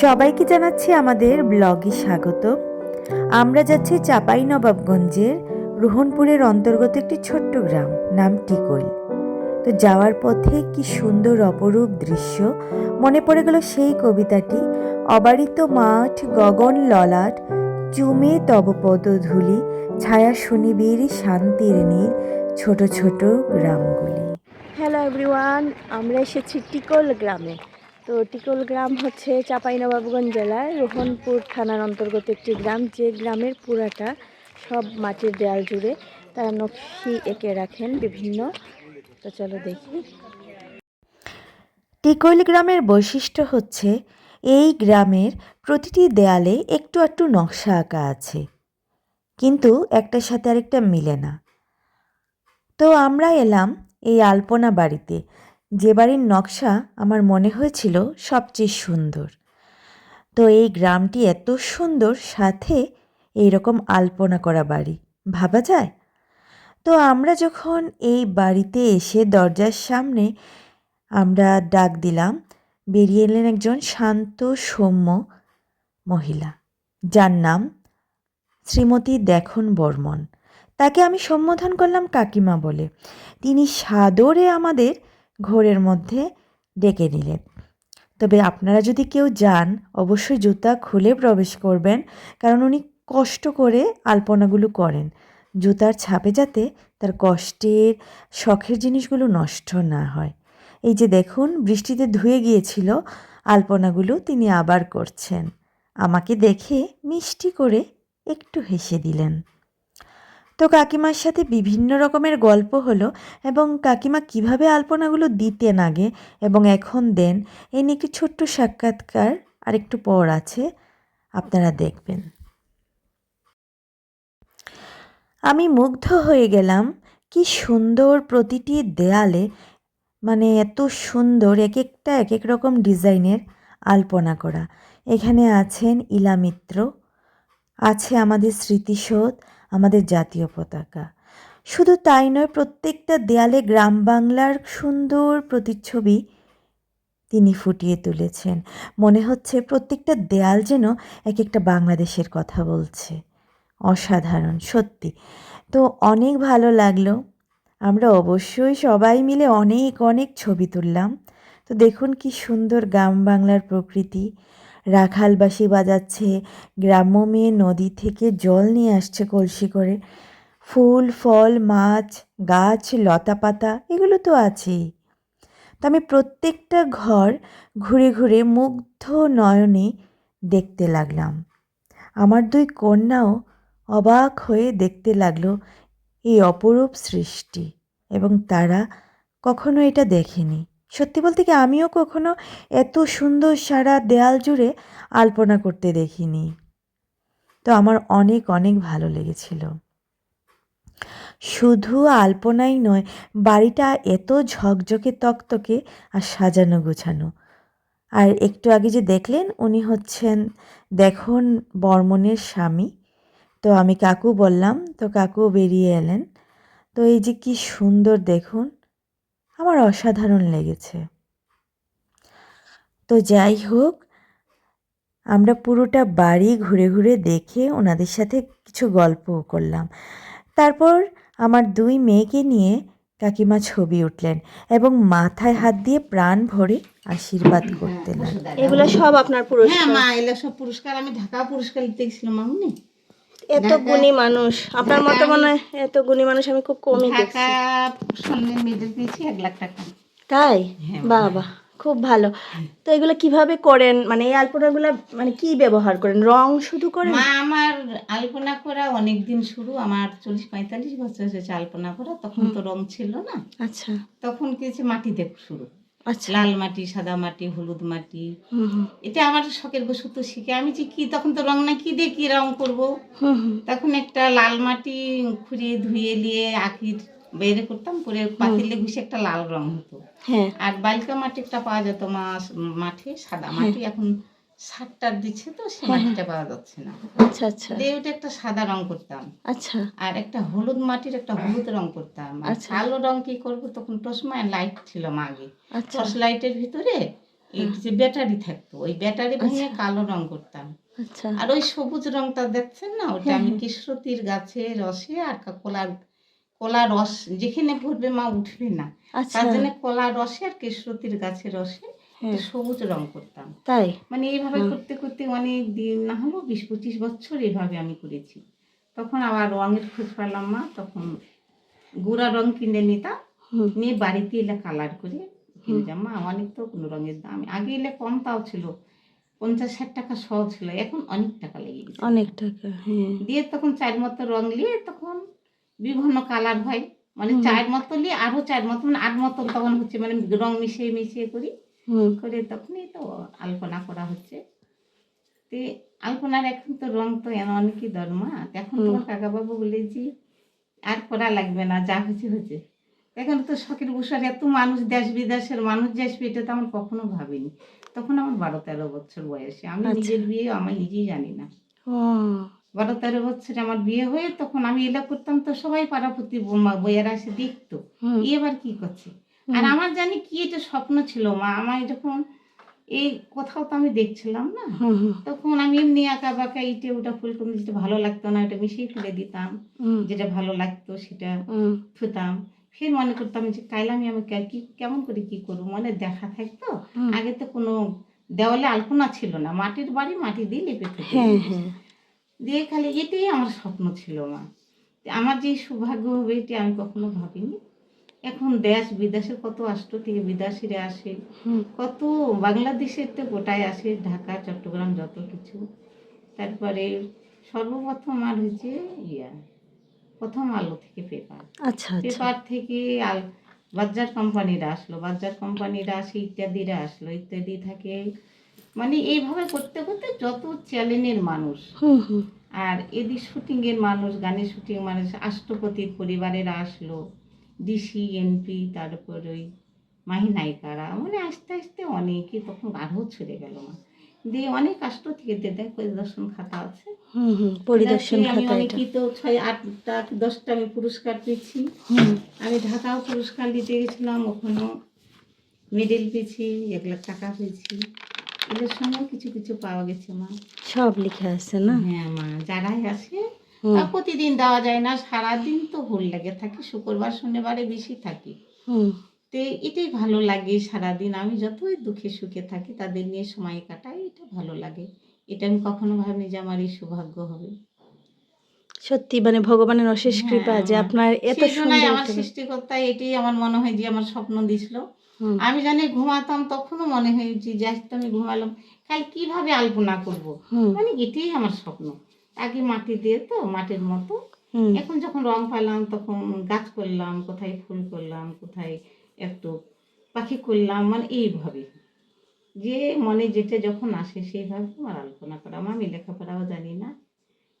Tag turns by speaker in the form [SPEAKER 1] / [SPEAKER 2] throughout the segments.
[SPEAKER 1] সবাইকে জানাচ্ছি আমাদের ব্লগে স্বাগত। আমরা যাচ্ছি চাপাই নবাবগঞ্জের রোহনপুরের অন্তর্গত একটি ছোট্ট গ্রাম, নাম টিকইল তো যাওয়ার পথে কি সুন্দর অপরূপ দৃশ্য, মনে পড়ে গেল সেই কবিতাটি, অবারিত মাঠ, গগন ললাট, চুমে তব পদধূলি ছায়া শুনিবির শান্তির নীল, ছোট ছোট গ্রামগুলি।
[SPEAKER 2] হ্যালো এভরিওয়ান আমরা এসেছি টিকল গ্রামে। তো টিকল গ্রাম হচ্ছে চাঁপাইনবাবগঞ্জ জেলার রোহনপুর থানার অন্তর্গত একটি গ্রাম। যে গ্রামের পুরাটা সব মাটির দেয়াল জুড়ে তারা নকশি এঁকে রাখেন বিভিন্ন। তো চলো দেখি।
[SPEAKER 1] টিকইল গ্রামের বৈশিষ্ট্য হচ্ছে এই গ্রামের প্রতিটি দেয়ালে একটু একটু নকশা আঁকা আছে। কিন্তু একটার সাথে আরেকটা মিলে না। তো আমরা এলাম এই আলপনা বাড়িতে। যে বাড়ির নকশা আমার মনে হয়েছিল সবচেয়ে সুন্দর। তো এই গ্রামটি এত সুন্দর, সাথে এই রকম আলপনা করা বাড়ি, ভাবা যায়? তো আমরা যখন এই বাড়িতে এসে দরজার সামনে আমরা ডাক দিলাম, বেরিয়ে এলেন একজন শান্ত, সৌম্য মহিলা, যার নাম শ্রীমতী দেখন বর্মন। তাকে আমি সম্বোধন করলাম কাকিমা বলে। তিনি সাদরে আমাদের ঘোরের মধ্যে ডেকে নিলেন। তবে আপনারা যদি কেউ যান, অবশ্যই জুতা খুলে প্রবেশ করবেন, কারণ উনি কষ্ট করে আলপনাগুলো করেন। জুতার ছাপে যাতে তার কষ্টের, শখের জিনিসগুলো নষ্ট না হয়। এই যে দেখুন, বৃষ্টিতে ধুয়ে গিয়েছিল, আলপনাগুলো তিনি আবার করছেন। আমাকে দেখে মিষ্টি করে একটু হেসে দিলেন। তো কাকিমার সাথে বিভিন্ন রকমের গল্প হলো এবং কাকিমা কীভাবে আলপনাগুলো দিতেন আগে এবং এখন দেন এই নিয়ে একটি ছোট্ট সাক্ষাৎকার আর একটু পর আছে, আপনারা দেখবেন। আমি মুগ্ধ হয়ে গেলাম, কি সুন্দর প্রতিটি দেয়ালে মানে এত সুন্দর এক একটা এক এক রকম ডিজাইনের আলপনা করা। এখানে আছেন ইলা মিত্র আছে আমাদের স্মৃতিসৌধ আমাদের জাতীয় পতাকা। শুধু তাই নয়, প্রত্যেকটা দেয়ালে গ্রাম বাংলার সুন্দর প্রতিচ্ছবি তিনি ফুটিয়ে তুলেছেন। মনে হচ্ছে প্রত্যেকটা দেয়াল যেন এক একটা বাংলাদেশের কথা বলছে। অসাধারণ, সত্যি। তো অনেক ভালো লাগল। আমরা অবশ্যই সবাই মিলে অনেক অনেক ছবি তুললাম। তো দেখুন কি সুন্দর গ্রাম বাংলার প্রকৃতি। রাখালবাসী বাজাচ্ছে। গ্রাম্য মেয়ে নদী থেকে জল নিয়ে আসছে কলসি করে। ফুল, ফল, মাছ, গাছ, লতা পাতা, এগুলো তো আছেই। তো আমি প্রত্যেকটা ঘর ঘুরে ঘুরে মুগ্ধ নয়নে দেখতে লাগলাম। আমার দুই কন্যাও অবাক হয়ে দেখতে লাগল এই অপরূপ সৃষ্টি এবং তারা কখনো এটা দেখেনি। সত্যি বলতে কি আমিও কখনো এত সুন্দর সারা দেয়াল জুড়ে আলপনা করতে দেখিনি। তো আমার অনেক অনেক ভালো লেগেছিল। শুধু আলপনাই নয়, বাড়িটা এত ঝকঝকে, তকতকে আর সাজানো, গোছানো। আর একটু আগে যে দেখলেন, উনি হচ্ছেন, দেখুন বর্মনের স্বামী। তো আমি কাকু বললাম, তো কাকু বেরিয়ে এলেন। তো এই যে কি সুন্দর, দেখুন। আমার অসাধারণ লেগেছে। তো যাই হোক আমরা পুরোটা বাড়ি ঘুরে ঘুরে দেখে ওনাদের সাথে কিছু গল্পও করলাম। তারপর আমার দুই মেয়েকে নিয়ে কাকিমা ছবি উঠলেন এবং মাথায় হাত দিয়ে প্রাণ ভরে আশীর্বাদ করতে লাগলেন।
[SPEAKER 2] এগুলো সব আপনার
[SPEAKER 3] হ্যাঁ
[SPEAKER 2] পুরস্কার
[SPEAKER 3] মা এগুলো সব পুরস্কার। আমি ঢাকা পুরস্কার দিতে গেছিলাম মামনি।
[SPEAKER 2] এত গুণী মানুষ। আপনার মতো মনে হয় এত গুণী মানুষ আমি খুব কমই দেখছি।
[SPEAKER 3] সামনে মেয়েদের পেয়েছি এক লাখ টাকা।
[SPEAKER 2] তাই?
[SPEAKER 3] হ্যাঁ,
[SPEAKER 2] বাবা খুব ভালো। তো এগুলো কীভাবে করেন? মানে এই আলপনাগুলো মানে কি ব্যবহার করেন? রং শুধু করেন?
[SPEAKER 3] মা আমার আলপনা করা অনেক দিন শুরু। আমার চল্লিশ পঁয়তাল্লিশ বছর হয়েছে আলপনা করা। তখন তো রং ছিল না।
[SPEAKER 2] আচ্ছা।
[SPEAKER 3] তখন কিছু মাটি দেখ শুরু। লাল মাটি সাদা মাটি হলুদ মাটি। এটা আমার শখের বসু তো শিখে। আমি যে কি তখন তো রং না কি দিয়ে কি রং করব? তখন একটা লাল মাটি খুঁড়ে ধুয়ে নিয়ে আঁকির বের করতাম। করে পাতিলে ঘুষে একটা লাল রং হতো।
[SPEAKER 2] হ্যাঁ।
[SPEAKER 3] আর বালিকা মাটি একটা পাওয়া যেত মাছ মাঠে সাদা মাটি। এখন সারটার দিচ্ছে তো সে মাটিটা পাওয়া যাচ্ছে না।
[SPEAKER 2] আচ্ছা আচ্ছা।
[SPEAKER 3] দিয়ে ওটা একটা সাদা রং করতাম।
[SPEAKER 2] আচ্ছা।
[SPEAKER 3] আর একটা হলুদ মাটির একটা হলুদ রং করতাম। আর
[SPEAKER 2] আচ্ছা।
[SPEAKER 3] কালো রং কি করব? তখন টসমা লাইট ছিল মা আগে।
[SPEAKER 2] আচ্ছা।
[SPEAKER 3] টর্চ লাইটের ভিতরে এই যে ব্যাটারি থাকতো ওই ব্যাটারি ভেঙে কালো রং করতাম।
[SPEAKER 2] আচ্ছা।
[SPEAKER 3] আর ওই সবুজ রংটা দেখছেন না? ওটা
[SPEAKER 2] হ্যাঁ,
[SPEAKER 3] আমি
[SPEAKER 2] হ্যাঁ।
[SPEAKER 3] কৃষ্ণতির গাছে রসে আর কলার কলা রস যেখানে ভরবে মা উঠবে না।
[SPEAKER 2] আচ্ছা।
[SPEAKER 3] তার জন্য কলা রসে আর কৃষ্ণতির গাছে রসে
[SPEAKER 2] হ্যাঁ
[SPEAKER 3] সবুজ রং করতাম।
[SPEAKER 2] তাই?
[SPEAKER 3] মানে এইভাবে করতে করতে অনেক দিন না হলো বিশ পঁচিশ বছর এভাবে আমি করেছি। তখন আবার রঙের খোঁজ পেলাম মা তখন গুঁড়া রং কিনে নিতাম। নিয়ে বাড়িতে এলে কালার করে কিনে যাম মা অনেক তো কোনো রঙের দাম আগে এলে কম তাও ছিল। পঞ্চাশ ষাট টাকা সহ ছিল। এখন অনেক টাকা লেগে গেছে।
[SPEAKER 2] অনেক টাকা হ্যাঁ।
[SPEAKER 3] দিয়ে তখন চার মতো রং নিয়ে তখন বিভিন্ন কালার হয়। মানে চার মতো নিয়ে আরও চার মতো মানে আট মতন তখন হচ্ছে মানে রং মিশিয়ে মিশিয়ে করি। করে তখনই তো আলপনা করা হচ্ছে। তে আলপনার এখন তো রং তো এন- অনেকই দরমা এখন। তোমার কাকাবাবু বলেছি আর করা লাগবে না যা হচ্ছে হচ্ছে এখন তো শখের বসার এত মানুষ দেশ বিদেশের মানুষ যে আসবে এটা তো আমার কখনো ভাবিনি। তখন আমার বারো তেরো বছর বয়সে। আমি
[SPEAKER 2] আচ্ছা।
[SPEAKER 3] নিজের বিয়ে আমি নিজেই জানি না। বারো তেরো বছরে আমার বিয়ে হয়ে তখন আমি এলা করতাম তো সবাই পাড়াপতি বইয়েরা এসে দেখতো। এবার কি করছে? আর আমার জানি কি এটা স্বপ্ন ছিল মা। আমার যখন এই কোথাও তো আমি দেখছিলাম না তখন আমি এমনি আঁকা বাঁকা ইটে ওটা ফুলকপি যেটা ভালো লাগতো না ওটা মিশিয়ে ফেলে দিতাম যেটা ভালো লাগতো সেটা থুতাম। ফের মনে করতাম যে কাল আমি আমি কে- কেমন করে কি করব? মানে দেখা থাকতো। আগে তো কোনো দেওয়ালে আলপনা ছিল না মাটির বাড়ি মাটি দিয়ে লেপে ফেলতে
[SPEAKER 2] হ্যাঁ হ্যাঁ।
[SPEAKER 3] দিয়ে খালি এটাই আমার স্বপ্ন ছিল মা। আমার যে সৌভাগ্য হবে এটি আমি কখনো ভাবিনি। এখন দেশ বিদেশের কত রাষ্ট্র থেকে বিদেশিরা আসে। কত বাংলাদেশের তো গোটায় আসে ঢাকা চট্টগ্রাম যত কিছু। তারপরে সর্বপ্রথম আর হয়েছে ইয়া প্রথম আলো থেকে পেপার।
[SPEAKER 2] আচ্ছা আচ্ছা।
[SPEAKER 3] পেপার থেকে আল বাজার কোম্পানিরা আসলো বাজার কোম্পানিরা আসে ইত্যাদিরা আসলো ইত্যাদি থাকে। মানে এইভাবে করতে করতে যত চ্যালেঞ্জের মানুষ। আর এদিক শুটিংয়ের মানুষ গানের শুটিং মানুষ রাষ্ট্রপতির পরিবারেরা আসলো। ডিসি এনপি তারপর ওই মাহি নায়িকারা মানে আস্তে আস্তে অনেকে তখন আরও ছড়ে গেল না দিয়ে অনেক রাষ্ট্র থেকে দেয় পরিদর্শন খাতা আছে।
[SPEAKER 2] হুম হুম পরিদর্শন
[SPEAKER 3] আমি অনেকই তো ছয় আটটা দশটা আমি পুরস্কার পেয়েছি। আমি ঢাকাও পুরস্কার দিতে গেছিলাম ওখানেও মেডেল পেয়েছি এক লাখ টাকা পেয়েছি। এদের সঙ্গেও কিছু কিছু পাওয়া গেছে মা।
[SPEAKER 2] সব লিখে আছে না?
[SPEAKER 3] হ্যাঁ মা যারাই আসে তা প্রতিদিন দেওয়া যায় না সারাদিন তো ভুল লাগে থাকি শুক্রবার শনিবারে বেশি থাকি। তো এটাই ভালো লাগে সারাদিন আমি যতই দুঃখে সুখে থাকি তাদের নিয়ে সময় কাটাই এটা ভালো লাগে। এটা আমি কখনো ভাবিনি যে আমার এই সৌভাগ্য হবে।
[SPEAKER 2] সত্যি মানে ভগবানের অশেষ
[SPEAKER 3] হ্যাঁ,
[SPEAKER 2] কৃপা যে আপনার এত সুন্দর
[SPEAKER 3] আমার সৃষ্টিকর্তা এটাই আমার মনে হয় যে আমার স্বপ্ন দিছিল। আমি জানি ঘুমাতাম তখনও মনে হয়েছে যে আজ তো আমি ঘুমালাম কাল কীভাবে আলপনা করব? মানে এটাই আমার স্বপ্ন। আগে মাটি দিয়ে তো মাটির মতো। এখন যখন রং পেলাম তখন গাছ করলাম কোথায় ফুল করলাম কোথায় একটু পাখি করলাম মানে এইভাবে। যে মনে যেটা যখন আসে সেইভাবে আমার আলপনা করা। আমি লেখাপড়াও জানি না।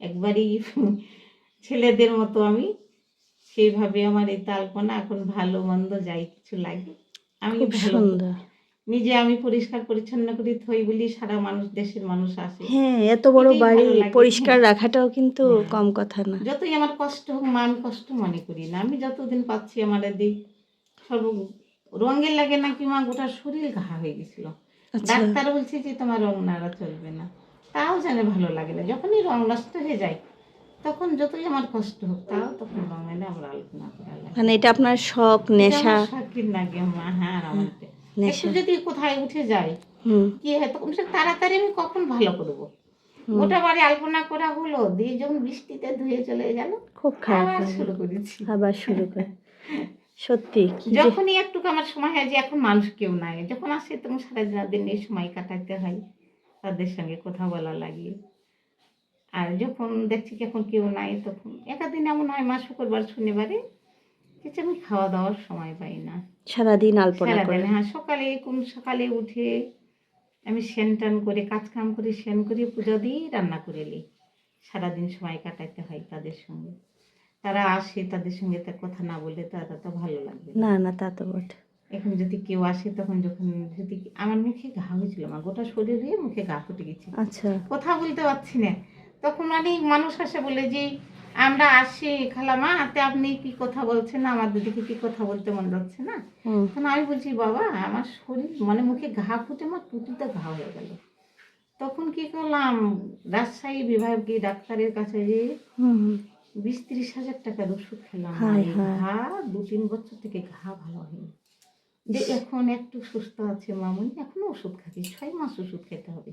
[SPEAKER 3] একবারই ছেলেদের মতো আমি সেইভাবে আমার এই আলপনা এখন ভালো মন্দ যাই কিছু লাগে আমি ভালো নিজে আমি পরিষ্কার পরিচ্ছন্ন করি থই বলি সারা মানুষ দেশের মানুষ আসে।
[SPEAKER 2] হ্যাঁ এত বড় বাড়ি পরিষ্কার রাখাটাও কিন্তু
[SPEAKER 3] হ্যাঁ।
[SPEAKER 2] কম কথা না।
[SPEAKER 3] যতই আমার কষ্ট হোক মা আমি কষ্ট মনে করি না। আমি যতদিন পাচ্ছি আমার দিক সর্ব রঙের লাগে নাকি মা গোটা শরীর ঘা হয়ে গেছিল।
[SPEAKER 2] আচ্ছা।
[SPEAKER 3] ডাক্তার বলছে যে তোমার রং নাড়া চলবে না। তাও জানে ভালো লাগে না। যখনই রং নষ্ট হয়ে যায় তখন যতই আমার কষ্ট হোক তাও তখন রং এনে আমার আলোচনা করা
[SPEAKER 2] মানে এটা আপনার শখ নেশা।
[SPEAKER 3] শখের লাগে মা হ্যাঁ আমার একটু যদি কোথায় উঠে যায় কি হয় তখন তাড়াতাড়ি আমি কখন ভালো করব। গোটা বাড়ি আলপনা করা হলো দিয়ে যখন বৃষ্টিতে ধুয়ে চলে গেল।
[SPEAKER 2] খুব খারাপ
[SPEAKER 3] আবার শুরু করেছি।
[SPEAKER 2] আবার শুরু করে। সত্যি
[SPEAKER 3] যখনই একটু আমার সময় হয় যে এখন মানুষ কেউ নাই। যখন আসে তখন সারা দিন এই সময় কাটাতে হয় তাদের সঙ্গে কথা বলা লাগে। আর যখন দেখছি কি এখন কেউ নাই তখন একাদিন এমন হয় মা শুক্রবার শনিবারে কিছু আমি খাওয়া দাওয়ার সময় পাই না।
[SPEAKER 2] সারাদিন আলপনা করে।
[SPEAKER 3] হ্যাঁ সকালে কোন সকালে উঠে আমি সেন টান করে কাজ কাম করে সেন করে পুজো দিয়ে রান্না করে নিই। সারাদিন সময় কাটাইতে হয় তাদের সঙ্গে। তারা আসে তাদের সঙ্গে তা কথা না বললে তারা তো ভালো লাগবে না।
[SPEAKER 2] না না তা তো বটে।
[SPEAKER 3] এখন যদি কেউ আসে তখন যখন যদি আমার মুখে ঘা হয়েছিল আমার গোটা শরীরে মুখে ঘা ফুটে গেছে।
[SPEAKER 2] আচ্ছা।
[SPEAKER 3] কথা বলতে পারছি না। তখন অনেক মানুষ আসে বলে যে আমরা আসি খালামা তে আপনি কি কথা বলছেন? আমার দিদিকে কি কথা বলতে মন যাচ্ছে না? তখন আমি বলছি বাবা আমার শরীর মানে মুখে ঘা ফুটে আমার টুটিতে ঘা হয়ে গেল। তখন কি করলাম রাজশাহী বিভাগীয় ডাক্তারের কাছে যে। বিশ ত্রিশ হাজার টাকার ওষুধ খেলাম। ঘা দু তিন বছর থেকে ঘা ভালো হয়নি। যে এখন একটু সুস্থ আছে মামুনি এখনও ওষুধ খাচ্ছি ছয় মাস ওষুধ খেতে হবে।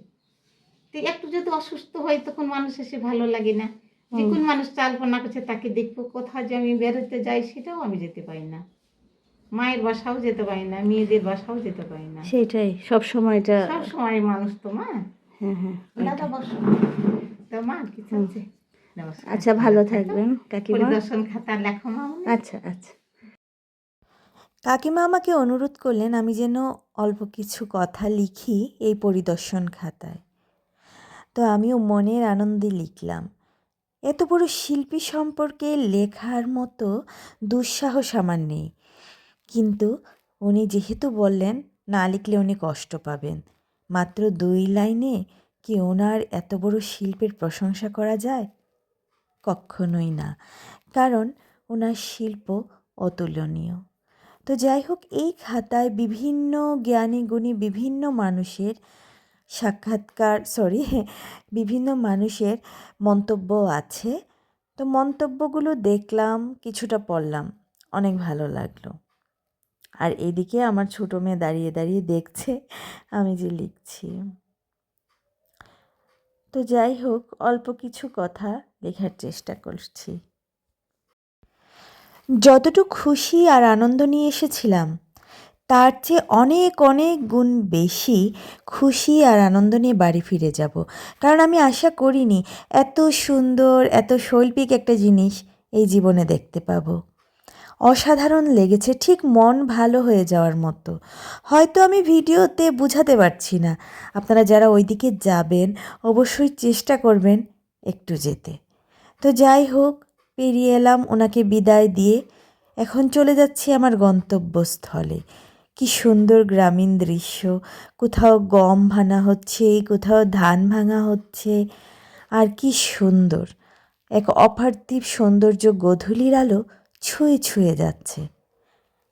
[SPEAKER 3] তো একটু যদি অসুস্থ হয় তখন মানুষ এসে ভালো লাগে না। যে। কোন মানুষ চালপনা করছে তাকে দেখব কোথাও যে আমি বেরোতে যাই সেটাও আমি যেতে পারি না। মায়ের বাসাও যেতে পারি না মেয়েদের বাসাও যেতে পারি না।
[SPEAKER 2] সেটাই সব সময় এটা
[SPEAKER 3] সব সময় মানুষ তো মা।
[SPEAKER 2] হ্যাঁ হ্যাঁ
[SPEAKER 3] তো মা কি চলছে
[SPEAKER 2] আচ্ছা ভালো থাকবেন কাকিমা।
[SPEAKER 3] পরিদর্শন খাতা লেখো মামুনি
[SPEAKER 2] আচ্ছা আচ্ছা।
[SPEAKER 1] কাকিমা আমাকে অনুরোধ করলেন আমি যেন অল্প কিছু কথা লিখি এই পরিদর্শন খাতায়। তো আমিও মনের আনন্দে লিখলাম। এত বড় শিল্পী সম্পর্কে লেখার মতো দুঃসাহস আমার নেই। কিন্তু উনি যেহেতু বললেন, না লিখলে উনি কষ্ট পাবেন। মাত্র দুই লাইনে কি ওনার এত বড় শিল্পের প্রশংসা করা যায়? কখনোই না, কারণ ওনার শিল্প অতুলনীয়। তো যাই হোক, এই খাতায় বিভিন্ন জ্ঞানী গুণী বিভিন্ন মানুষের সাক্ষাৎকার সরি বিভিন্ন মানুষের মন্তব্য আছে। তো মন্তব্যগুলো দেখলাম, কিছুটা পড়লাম, অনেক ভালো লাগল। আর এদিকে আমার ছোটো মেয়ে দাঁড়িয়ে দাঁড়িয়ে দেখছে, আমি যে লিখছি। তো যাই হোক, অল্প কিছু কথা লেখার চেষ্টা করছি। যতটুকু খুশি আর আনন্দ নিয়ে এসেছিলাম তার চেয়ে অনেক অনেক গুণ বেশি খুশি আর আনন্দ নিয়ে বাড়ি ফিরে যাব। কারণ আমি আশা করিনি এত সুন্দর, এত শৈল্পিক একটা জিনিস এই জীবনে দেখতে পাবো। অসাধারণ লেগেছে, ঠিক মন ভালো হয়ে যাওয়ার মতো। হয়তো আমি ভিডিওতে বোঝাতে পারছি না। আপনারা যারা ওইদিকে যাবেন, অবশ্যই চেষ্টা করবেন একটু যেতে। তো যাই হোক, পেরিয়ে এলাম। ওনাকে বিদায় দিয়ে এখন চলে যাচ্ছি আমার গন্তব্যস্থলে। কি সুন্দর গ্রামীণ দৃশ্য। কোথাও গম ভাঙা হচ্ছে, কোথাও ধান ভাঙা হচ্ছে, আর কি সুন্দর। এক অপার্থিব সৌন্দর্য গধূলির আলো ছুঁয়ে ছুঁয়ে যাচ্ছে।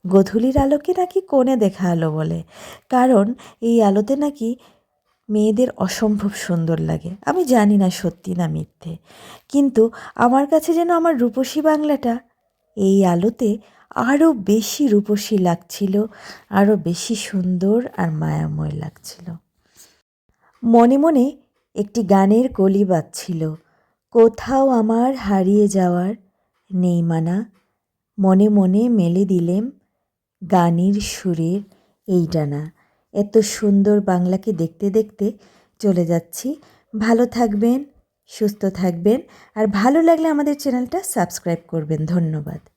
[SPEAKER 1] গধূলির আলোকে নাকি কোণে দেখা আলো বলে, কারণ এই আলোতে নাকি মেয়েদের অসম্ভব সুন্দর লাগে। আমি জানি না সত্যি না মিথ্যে, কিন্তু আমার কাছে যেন আমার রূপসী বাংলাটা এই আলোতে আরও বেশি রূপসী লাগছিল আরও বেশি সুন্দর আর মায়াময় লাগছিল। মনে মনে একটি গানের কলি বাজছিল, কোথাও আমার হারিয়ে যাওয়ার নেই মানা, মনে মনে মেলে দিলেম গানের সুরের এই ডানা এত সুন্দর বাংলাকে দেখতে দেখতে চলে যাচ্ছি। ভালো থাকবেন, সুস্থ থাকবেন, আর ভালো লাগলে আমাদের চ্যানেলটা সাবস্ক্রাইব করবেন। ধন্যবাদ।